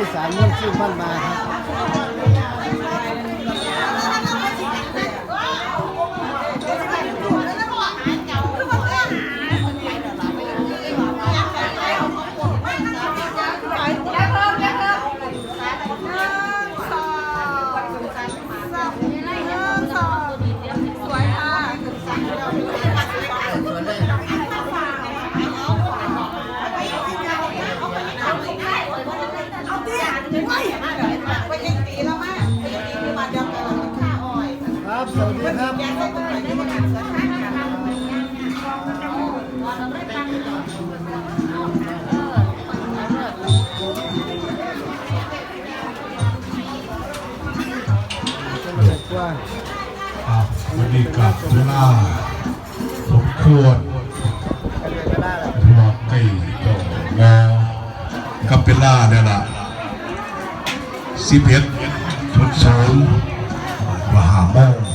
อีสานเมืองชื่อบ้านมาครับ สวัสดีครับวันนี้กับเวลาสมควรกันเลยก็ได้แหละที่ว่าใกล้โตงอกับเวลาเนี่ยล่ะสิบเอ็ดชุดศูนย์มหาโมง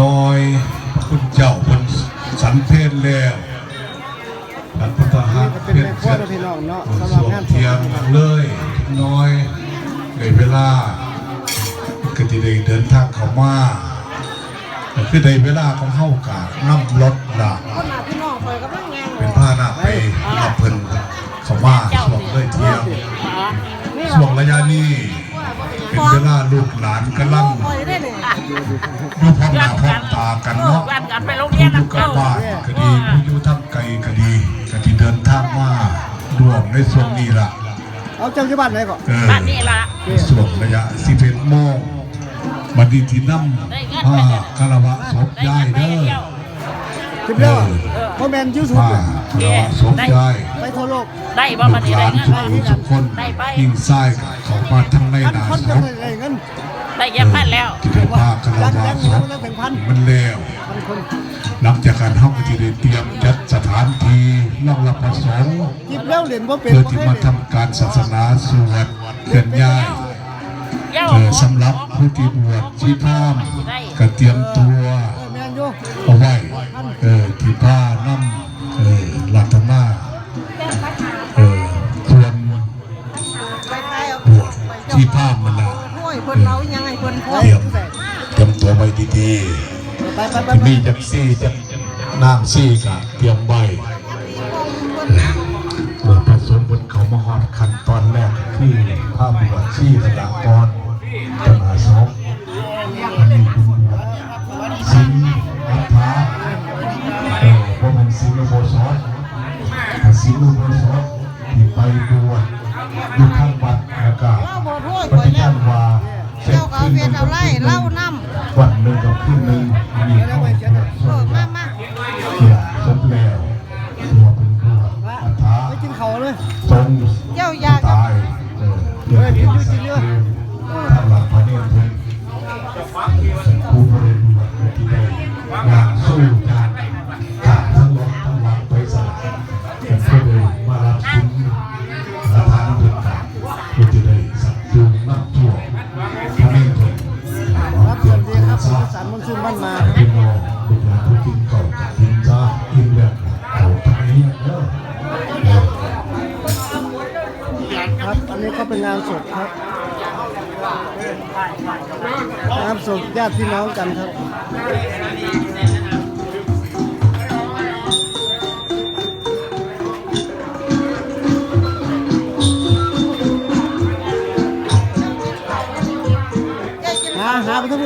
น้อย คุณเจ้าคนสันเพนแล้วท่านพุทธหารเพเป็นเสร็จและพี่น้องเนาะสวมเทียงเลยน้อยในเวลาก็จะได้เดินทางเข้ามาคือในเวลาของเฮากานั่รถละคนหน้าพี่น้องคอยกำลังแงงเป็นผ้าหน้าไปรับเพิ่นเข้ามาช่วงเลยเทียงช่วงระยะนี้ เป็นเวลาลูกหลานกำลังคอยได้เนี่ยดูพร้อมหน้าพร้อมตากันเนาะบ้านกันไปโรงเรียผู้นอยู่กับนะเจ้าบ้านก็ดีผู้อยู่ทำไกลก็ดีก็ที่เดินทางมาร่วมในช่วงนี้ล่ะเอาเจ้าที่บ้านไหนก่อนเออบ้านนี้ละในช่วงระยะ11โมงบัดนี้ที่นำผ้าคารวะศพได้ย้าเงิยนไปเด้อเดียวคลิปเดียวเพราะแมนยูทูบผ้าคารวะศพย้ายไปทั่ว โลก ได้บ่ลูมันกนี้หได้ลานเงินทุกคนทุกคนยิ่งไส้เขามาทั้งในพันนาคนศจะพได้เงินได้เย็บพันแล้วที่ได้ผ้าคารวะศพมันแล้วพันคนหลังจากการห้องก็จะได้เตรียมจัดสถานที่รองรับประสงค์คลิปแล้วเหรียญว่าเป็นเพื่อที่มาทำการศาสนาสวดเคลื่อนย้ายเย้าเออสำหรับผู้ที่บวชชีพรามก็เตรียมตัวแมนยูเอาไว้เออที่ผ้าน้ำ วชชีพรามมันละห้วยเพิ่นเรายังไงเพิ่นพ่อเตรียมเตรียมตัวไว้ดีๆที่มีจักซี่จักน้ำซี่ก็เตรียมไว้เมื่อผสมบนเขามหอดขั้นตอนแรกที่ภาพบวชชีตลาดกรตนาศพมันมีคุณบวชสิงอัฐาเออเพราะมันสิงห์โบสถถ้าสิงห์โบสถที่ไปบวชอยู่ข้าง ยปคอยฏิแล้วญาณว่าเจ้าก็เวียนเอาไล่เล่าน้วันหนึ่งกับขึ้นหนึ่งมีข้าวบวชำส่เออใหญ่มามาเกี่ยสมแล้วตัวเป็นผู้อัฐาไปกินเขาเลยทรงเจ้ายากตายเออเดือเดือดสักเดือนทำหลังพระเนตรเพิ่นผู้บริบูรณ์ที่ได้งานสู้งาน ผมสารมนบ้านมาพี่น้องลูกหลานผู้กินเก่ากินจ้ากินแบบเขาทางนี้เด้อเออครับอันนี้ก็เป็นงานศพครับงานศพญาติพี่น้องกันครับ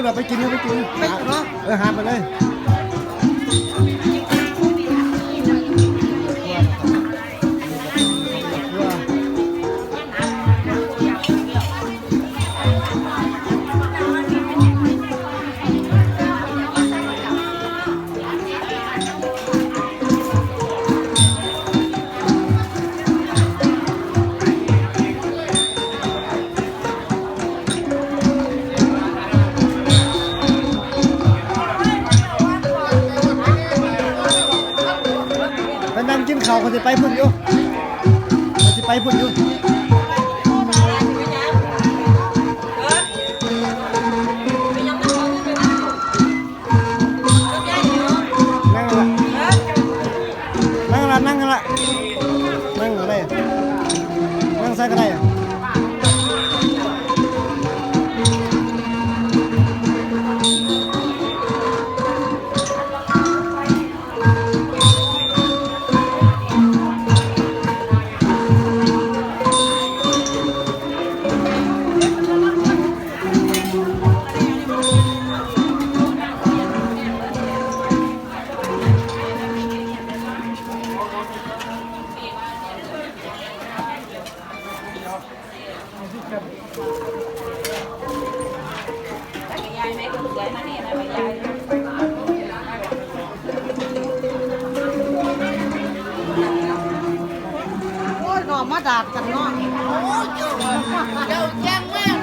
าหาไปทั้งหมดไปกินก็ไปกินหาเออหาไปเลย เขาจะไปพุ่นอยู่เขาจะไปพุ่นอยู่นั่งละนั่งละนั่งละนั่งอะไรนั่งใส่ก็ได้ ยายไหมคุณยายมาเนี่ยนะยายโอ้ยนอนมาดากกันเนาะโอ้ยเจ้าเจ้าม่